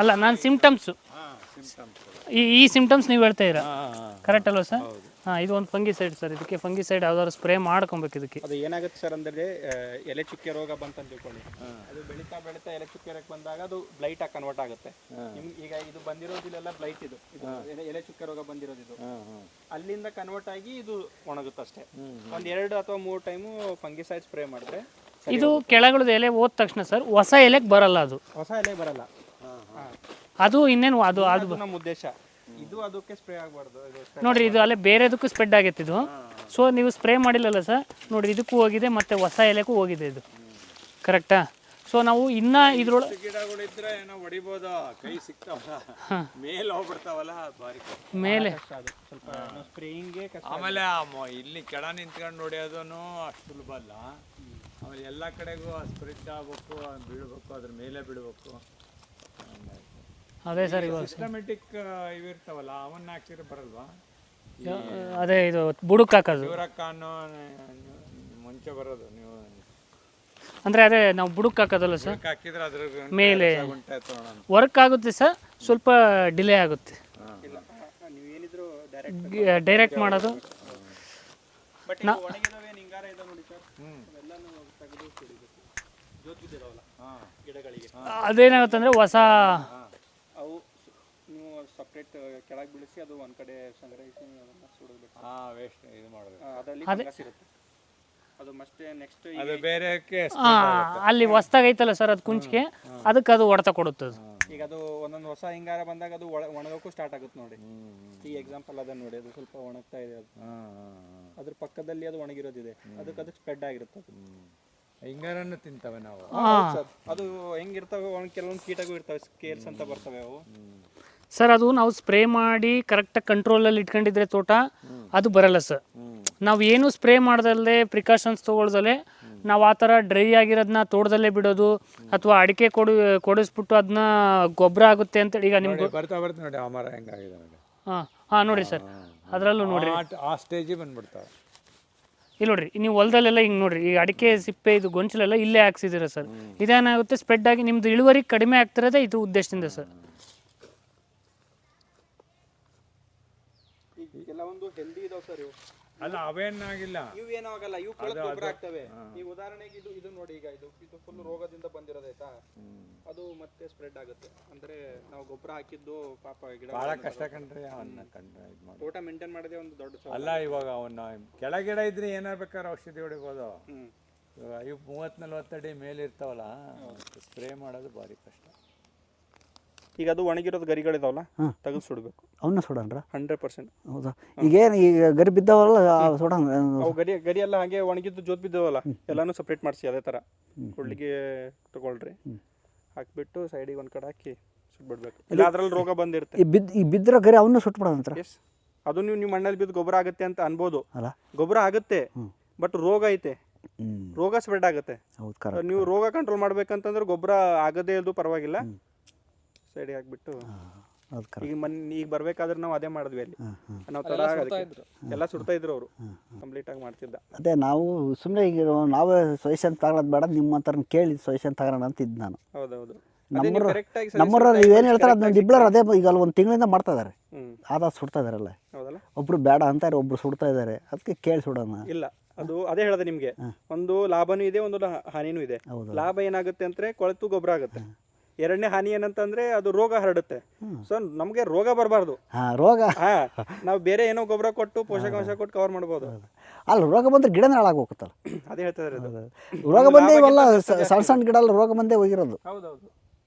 ಅಲ್ಲ ನಾನು ಸಿಮ್ಟಮ್ಸು ಈ ಈ ಸಿಮ್ಟಮ್ಸ್ ನೀವು ಹೇಳ್ತಾ ಇರ ಕರೆಕ್ಟ್ ಅಲ್ವಾ ಸರ್ ಹಾಂ ಇದು ಒಂದು ಫಂಗಿಸೈಡ್ ಸರ್ ಇದಕ್ಕೆ ಫಂಗಿಸೈಡ್ ಯಾವ್ದಾದ್ರು ಸ್ಪ್ರೇ ಮಾಡ್ಕೊಬೇಕು ಇದಕ್ಕೆ. ಅದು ಏನಾಗುತ್ತೆ ಸರ್ ಅಂದ್ರೆ ಎಲೆ ಚುಕ್ಕೆ ರೋಗ ಬಂತಂತ ತಿಳ್ಕೊಳ್ಳಿ. ಅದು ಬೆಳೀತಾ ಬೆಳೀತಾ ಎಲೆ ಚುಕ್ಕೆ ರೋಗ ಬಂದಾಗ ಅದು ಬ್ಲೈಟ್ ಆಗಿ ಕನ್ವರ್ಟ್ ಆಗುತ್ತೆ. ನಿಮ್ಗೆ ಈಗ ಇದು ಬಂದಿರೋದಿಲ್ಲ ಬ್ಲೈಟ್ ಇದು. ಇದು ಎಲೆ- ಚುಕ್ಕೆ ರೋಗ ಬಂದಿರೋದಿದು. ಅಲ್ಲಿಂದ ಕನ್ವರ್ಟ್ ಆಗಿ ಇದು ಒಣಗುತ್ತೆ ಅಷ್ಟೇ. ಒಂದ್ ಎರಡು ಅಥವಾ ಮೂರು ಟೈಮು ಫಂಗಿಸೈಡ್ ಸ್ಪ್ರೇ ಮಾಡಿದ್ರೆ ಇದು ಕೆಳಗಳದ ಎಲೆ ಹೋದ ತಕ್ಷಣ ಸರ್ ಹೊಸ ಎಲೆಗೆ ಬರಲ್ಲ ಅದು. ಹೊಸ ಎಲೆ ಬರಲ್ಲ. ಅದು ಇನ್ನೇನು ಅದು ಅದು ನಮ್ಮ ಉದ್ದೇಶ. ಇದು ಅದಕ್ಕೆ ಸ್ಪ್ರೇ ಆಗಬಾರ್ದು. ನೋಡ್ರಿ ಇದು ಅಲ್ಲೇ ಬೇರೆದಕ್ಕೂ ಸ್ಪ್ರೆಡ್ ಆಗೈತೆ ಇದು. ಸೊ ನೀವು ಸ್ಪ್ರೇ ಮಾಡಿಲ್ಲಲ್ಲ ಸರ್ ನೋಡ್ರಿ ಇದಕ್ಕೂ ಹೋಗಿದೆ ಮತ್ತೆ ಹೊಸ ಎಲೆಗೂ ಹೋಗಿದೆ ಇದು. ಕರೆಕ್ಟಾ ಸೊ ನಾವು ಇನ್ನ ಇದ್ರೊಳಗೆ ಗಿಡಗಳಿದ್ರೆ ಏನೋ ಹೊಡಿಬೋದು? ಕೈ ಸಿಗ್ತಾವಲ್ಲ ಮೇಲೆ ಹೋಗ್ಬಿಡ್ತಾವಲ್ಲ? ಬಾರಿ ಮೇಲೆ. ಅದು. ಸ್ವಲ್ಪ ಸ್ಪ್ರೇಯಿಂಗ್ಗೆ ಆಮೇಲೆ ಆ ಮೊ- ಇಲ್ಲಿ ಕೆಳ ನಿಂತ್ಕೊಂಡು ಹೊಡಿಯೋದೂ ಅಷ್ಟು ಸುಲಭ ಅಲ್ಲ. ಆಮೇಲೆ ಎಲ್ಲ ಕಡೆಗೂ ಸ್ಪ್ರಿಟ್ ಆಗ್ಬೇಕು ಅದ್ ಬೀಳ್ಬೇಕು ಅದ್ರ ಮೇಲೆ ಬೀಳ್ಬೇಕು. ಅದೇ ಸರ್ ಇವಾಗ. ಸಿಸ್ಟಮೆಟಿಕ್ ಇವಿರ್ತಾವಲ್ಲ ಅವನ್ನ ಹಾಕಿದ್ರೆ ಬರಲ್ವಾ? ಅದೇ ಇದು ಬುಡಕ್ ಹಾಕೋದು. ಯೂರಕ್ಕಾನು ಮುಂಚೆ ಬರೋದು ನೀವು ಅಂದ್ರೆ ಅದೇ ನಾವು ಬುಡಕ್ ಹಾಕೋದಲ್ಲ ಸರ್? ಹಾಕಿದ್ರೆ ಅದ್ರ ಮೇಲೆ ವರ್ಕ್ ಆಗುತ್ತೆ ಸರ್ ಸ್ವಲ್ಪ ಡಿಲೇ ಆಗುತ್ತೆ. ಡೈರೆಕ್ಟ್ ಡೈರೆಕ್ಟ್ ಮಾಡೋದು. ಅದೇನಾಗುತ್ತೆ ಇದು ಒಣಗಿದವೆ ನಿಂಗಾರ ಇದೆ ನೋಡಿ ಸರ್ ಅವೆಲ್ಲನೂ ತೆಗೆದು ಕುಡಿಬೇಕು ಜೋತಿದಿರವಲ್ಲ ಗಿಡಗಳಿಗೆ ಅದೇನಾಗುತ್ತೆ ಅಂದ್ರೆ ಹೊಸ ಅವು ಸು- ನೀವು ಸಪ್ರೇಟ್ ಕೆಳಗೆ ಬೀಳಿಸಿ ಅದು ಒಂದ್ ಕಡೆ ಸಂಗ್ರಹಿಸಿ ಅದನ್ನ ಸುಡಬೇಕು ಹಾ ವೇಸ್ಟ್ ಇದು ಮಾಡೋದು. ಅದರಲ್ಲಿ ಫಂಗಸ್ ಇರುತ್ತೆ. ಅದು ಮತ್ತೆ ನೆಕ್ಸ್ಟ್ ಅದು ಬೇರೆಕ್ಕೆ ಅಲ್ಲಿ ಹೊಸ್ದಾಗ್ ಐತಲ್ಲ ಸರ್ ಅದು ಕುಂಚಿಗೆ ಅದಕ್ಕೆ ಅದು ಹೊಡೆತ ಕೊಡುತ್ತೆ ಅದು ಈಗ ಅದು ಒಂದೊಂದು ಹೊಸ ಹಿಂಗಾರ ಬಂದಾಗ ಅದು ಒಣಗೋಕು ಒಣಗೋಕ್ಕೂ ಸ್ಟಾರ್ಟ್ ಆಗುತ್ತೆ ನೋಡಿ. ಈ ಎಕ್ಸಾಂಪಲ್ ಅದ ನೋಡಿ ಅದು ಸ್ವಲ್ಪ ಒಣಗ್ತಾ ಇದೆ ಅದು. ಅದ್ರ ಪಕ್ಕದಲ್ಲಿ ಅದು ಒಣಗಿರೋದಿದೆ. ಅದಕ್ಕೆ ಅದಕ್ಕೆ ಸ್ಪ್ರೆಡ್ ಆಗಿರುತ್ತೆ ಅದು. ಹಿಂಗಾರನ್ನು ತಿಂತವೆ ನಾವು. ಅದು ಹೆಂಗಿರ್ತವೆ ಒಂದ್ ಕೆಲವೊಂದು ಕೀಟಗಳು ಇರ್ತವೆ ಸ್ಕೇಲ್ಸ್ ಅಂತ ಬರ್ತವೆ ಅವು. ಸರ್ ಅದು ನಾವು ಸ್ಪ್ರೇ ಮಾಡಿ ಕರೆಕ್ಟಾಗಿ ಕಂಟ್ರೋಲಲ್ಲಿ ಇಟ್ಕೊಂಡಿದ್ರೆ ತೋಟ ಅದು ಬರಲ್ಲ ಸರ್. ನಾವು ಏನು ಸ್ಪ್ರೇ ಮಾಡ್ದಲ್ಲೇ ಪ್ರಿಕಾಷನ್ಸ್ ತೊಗೊಳ್ದಲ್ಲೇ ನಾವು ಆ ಥರ ಡ್ರೈ ಆಗಿರೋದನ್ನ ತೋಟದಲ್ಲೇ ಬಿಡೋದು ಅಥವಾ ಅಡಿಕೆ ಕೊಡು ಕೊಡಿಸ್ಬಿಟ್ಟು ಅದನ್ನ ಗೊಬ್ಬರ ಆಗುತ್ತೆ ಅಂತೇಳಿ ಈಗ ನಿಮ್ಗೆ ಬರ್ತಾ ಬರ್ತಾ ನೋಡಿ ಆ ಮರ ಹೆಂಗಾಗಿದೆ ನೋಡಿ. ಹಾಂ ಹಾಂ ನೋಡಿ ಸರ್. ಅದರಲ್ಲೂ ನೋಡಿರಿ. ಆ- ಆ ಸ್ಟೇಜಿಗೆ ಬಂದ್ಬಿಡ್ತಾವೆ. ಇಲ್ಲಿ ನೋಡ್ರಿ ನೀವು ಹೊಲದಲ್ಲೆಲ್ಲ ಹಿಂಗೆ ನೋಡ್ರಿ ಈ ಅಡಿಕೆ ಸಿಪ್ಪೆ ಇದು ಗೊಂಚಲೆಲ್ಲ ಇಲ್ಲೇ ಹಾಕ್ಸಿದ್ದೀರಾ ಸರ್. ಇದೇನಾಗುತ್ತೆ ಸ್ಪ್ರೆಡ್ ಆಗಿ ನಿಮ್ದು ಇಳುವರಿ ಕಡಿಮೆ ಆಗ್ತಿರೋದೇ ಇದು ಉದ್ದೇಶದಿಂದ ಸರ್. ಈಗ ಕೆಲವೊಂದು ಹೆಲ್ದಿ ಇದಾವೆ ಸರ್ ಇವು. ಅಲ್ಲ ಅವೇನಾಗಿಲ್ಲ ಇವು ಏನೂ ಆಗಲ್ಲ ಇವು ಕೊಳತು ಗೊಬ್ಬರ ಆಗ್ತವೆ. ಈಗ ಉದಾಹರಣೆಗೆ ಇದು ಇದು ನೋಡಿ ಈಗ ಇದು. ಇದು ಫುಲ್ ರೋಗದಿಂದ ಬಂದಿರೋದಾಯ್ತಾ ಅದು ಮತ್ತೆ ಸ್ಪ್ರೆಡ್ ಆಗುತ್ತೆ. ಅಂದ್ರೆ ನಾವು ಗೊಬ್ಬರ ಹಾಕಿದ್ದು ಪಾಪ ಗಿಡ ಬಹಳ ಕಷ್ಟ ಕಂಡ್ರೆ ಅವನ್ನ ಕಂಡ್ರೆ ಇದು ಮಾಡಿ. ತೋಟ ಮೇಂಟೈನ್ ಮಾಡೋದೇ ಒಂದು ದೊಡ್ಡ ಸವಾಲು. ಅಲ್ಲ ಇವಾಗ ಅವನ್ನ ಕೆಳಗಿಡ ಇದ್ರೆ ಏನಾರು ಬೇಕಾದ್ರೆ ಔಷಧಿ ಹೊಡಿಬೋದು. ಹ್ಮ್. ಇವಾಗ ಇವು ಮೂವತ್ತು ನಲ್ವತ್ತು ಅಡಿ ಮೇಲೆ ಇರ್ತಾವಲ್ಲ ಸ್ಪ್ರೇ ಮಾಡೋದು ಭಾರಿ ಕಷ್ಟ. ಈಗ ಅದು ಒಣಗಿರೋದು ಗರಿಗಳಿದಾವಲ್ಲ ತೆಗೆದು ಸುಡಬೇಕು. ಅವನ್ನ ಸುಡನ್ರ ಹಂಡ್ರೆಡ್ ಪರ್ಸೆಂಟ್. ಹೌದಾ? ಈಗೇನು ಈಗ ಗರಿ ಬಿದ್ದಾವಲ್ಲ ಅವು ಗರಿ ಗರಿ ಎಲ್ಲ ಹಾಗೆ ಒಣಗಿದ್ದು ಜೋತ್ ಬಿದ್ದಾವಲ್ಲ ಎಲ್ಲಾನು ಸಪ್ರೇಟ್ ಮಾಡಿಸಿ ಅದೇ ಥರ ಕುಳ್ಳಿಗೆ ತಗೊಳ್ರಿ. ಹಾಕ್ಬಿಟ್ಟು ಸೈಡಿಗೆ ಒಂದ್ ಕಡೆ ಹಾಕಿ ಸುಟ್ಬಿಡ್ಬೇಕು. ಇಲ್ಲ ಅದ್ರಲ್ಲಿ ರೋಗ ಬಂದಿರುತ್ತೆ. ಈ ಬಿದ್ದ ಈ ಬಿದ್ದಿರೋ ಗರಿ ಅವನ್ನ ಸುಟ್ಬಿಡೋದಂತ್ರ ಎಸ್ ಅದು ನೀವು ನಿಮ್ಮ ಮಣ್ಣಲ್ಲಿ ಬಿದ್ದು ಗೊಬ್ಬರ ಆಗುತ್ತೆ ಅಂತ ಅನ್ಬೋದು. ಅಲ್ಲ? ಗೊಬ್ಬರ ಆಗುತ್ತೆ ಬಟ್ ರೋಗ ಐತೆ. ರೋಗ ಸ್ಪ್ರೆಡ್ ಆಗುತ್ತೆ. ಹೌದು ನೀವು ರೋಗ ಕಂಟ್ರೋಲ್ ಮಾಡ್ಬೇಕಂತಂದ್ರೆ ಗೊಬ್ಬರ ಆಗದೇ ಇದ್ದು ಪರವಾಗಿಲ್ಲ. ಸೈಡಿಗೆ ಹಾಕ್ಬಿಟ್ಟು ಈಗ ಮನ್ ಈಗ ಬರ್ಬೇಕಾದ್ರೆ ನಾವು ಅದೇ ಮಾಡಿದ್ವಿ ಅಲ್ಲಿ. ನಾವು ತಡ ಅದಕ್ಕೆ. ಎಲ್ಲ ಸುಡ್ತಾ ಇದ್ರು ಅವರು. ಕಂಪ್ಲೀಟ್ ಆಗಿ ಮಾಡ್ತಿದ್ದ. ಅದೇ ನಾವು ಸುಮ್ಮನೆ ಈಗ ನಾವೇ ಸೊಲ್ಯೂಷನ್ ತಗೊಳದ್ ಬೇಡ ನಿಮ್ಮ ಹತ್ರ ಕೇಳಿ ಸೊಲ್ಯೂಷನ್ ತಗೊಳ್ಳೋಣ ಅಂತ ಇದ್ದು ನಾನು. ಹೌದೌದು. ನಮ್ಮೂರ ಕರೆಕ್ಟ್ ಆಗಿ ನಮ್ಮೂರ ನೀವೇನು ಹೇಳ್ತಾರೆ ಅದನ್ನ ಡಿಬ್ಲರ್ ಅದೇ ಈಗ ಅಲ್ಲಿ ಒಂದು ತಿಂಗಳಿಂದ ಮಾಡ್ತಾ ಇದ್ದಾರೆ ಆದ ಸುಡ್ತಾ ಇದಾರಲ್ಲ ಹೌದಲ್ಲ? ಒಬ್ರು ಬೇಡ ಅಂತಾರೆ ಒಬ್ರು ಸುಡ್ತಾ ಇದ್ದಾರೆ ಅದಕ್ಕೆ ಕೇಳಿ ಸುಡೋಣ. ಇಲ್ಲ ಅದು ಅದೇ ಹೇಳಿದೆ ನಿಮ್ಗೆ. ಒಂದು ಲಾಭನೂ ಇದೆ ಒಂದು ಲ- ಹಾನಿನೂ ಇದೆ. ಹೌದು. ಲಾಭ ಏನಾಗುತ್ತೆ ಅಂದ್ರೆ ಕೊಳೆತು ಗೊಬ್ಬರ ಆಗುತ್ತೆ. ಎರಡನೇ ಹಾನಿ ಏನಂತಂದ್ರೆ ಅದು ರೋಗ ಹರಡುತ್ತೆ. ಸೊ ನಮಗೆ ರೋಗ ಬರಬಾರ್ದು. ಹಾಂ ರೋಗ. ಹಾ ನಾವು ಬೇರೆ ಏನೋ ಗೊಬ್ಬರ ಕೊಟ್ಟು ಪೋಷಕಾಂಶ ಕೊಟ್ಟು ಕವರ್ ಮಾಡ್ಬೋದು. ಅಲ್ಲ ರೋಗ ಬಂದ್ರೆ ಗಿಡನೇ ಹಾಳಾಗೋಗುತ್ತಲ್ಲ ಅದೇ ಹೇಳ್ತಾ ರೋಗ ಬಂದೇ ಇವೆಲ್ಲ ಸಣ್ಣ ಸಣ್ಣ ಗಿಡ ಎಲ್ಲ ರೋಗ ಬಂದೇ ಹೋಗಿರೋದು. ಹೌದೌದು.